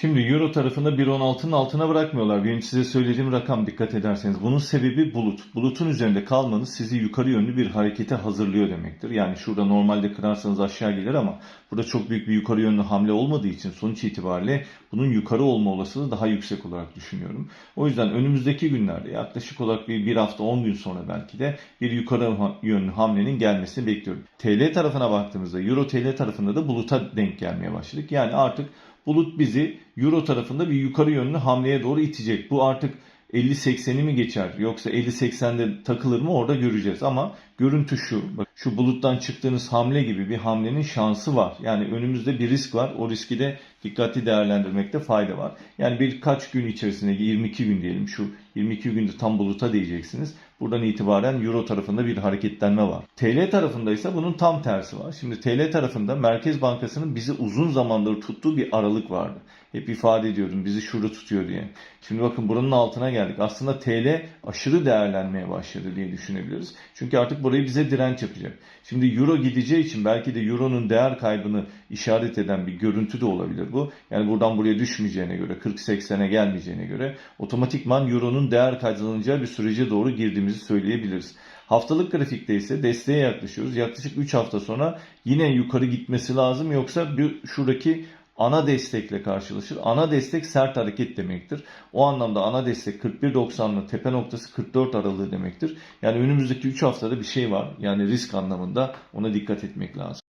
Şimdi Euro tarafında 1.16'nın altına bırakmıyorlar. Benim size söylediğim rakam dikkat ederseniz. Bunun sebebi bulut. Bulutun üzerinde kalmanız sizi yukarı yönlü bir harekete hazırlıyor demektir. Yani şurada normalde kırarsanız aşağı gelir ama burada çok büyük bir yukarı yönlü hamle olmadığı için sonuç itibariyle bunun yukarı olma olasılığı daha yüksek olarak düşünüyorum. O yüzden önümüzdeki günlerde yaklaşık olarak bir, bir hafta 10 gün sonra belki de bir yukarı yönlü hamlenin gelmesini bekliyorum. TL tarafına baktığımızda Euro TL tarafında da buluta denk gelmeye başladık. Yani artık bulut bizi Euro tarafında bir yukarı yönlü hamleye doğru itecek. Bu artık 50-80'i mi geçer yoksa 50-80'de takılır mı orada göreceğiz ama görüntü şu. Bak, şu buluttan çıktığınız hamle gibi bir hamlenin şansı var. Yani önümüzde bir risk var. O riski de dikkatli değerlendirmekte fayda var. Yani birkaç gün içerisinde 22 gün diyelim şu 22 günde tam buluta değeceksiniz. Buradan itibaren Euro tarafında bir hareketlenme var. TL tarafında ise bunun tam tersi var. Şimdi TL tarafında Merkez Bankası'nın bizi uzun zamandır tuttuğu bir aralık vardı. Hep ifade ediyordum bizi şurada tutuyor diye. Şimdi bakın buranın altına geldik. Aslında TL aşırı değerlenmeye başladı diye düşünebiliriz. Çünkü artık burayı bize direnç yapacak. Şimdi Euro gideceği için belki de Euro'nun değer kaybını işaret eden bir görüntü de olabilir bu. Yani buradan buraya düşmeyeceğine göre 40-80'e gelmeyeceğine göre otomatikman Euro'nun değer kazanacağı bir sürece doğru girdiğimizi söyleyebiliriz. Haftalık grafikte ise desteğe yaklaşıyoruz. Yaklaşık 3 hafta sonra yine yukarı gitmesi lazım yoksa bir şuradaki ana destekle karşılaşır. Ana destek sert hareket demektir. O anlamda ana destek 41.90'lı tepe noktası 44 aralığı demektir. Yani önümüzdeki 3 haftada bir şey var. Yani risk anlamında ona dikkat etmek lazım.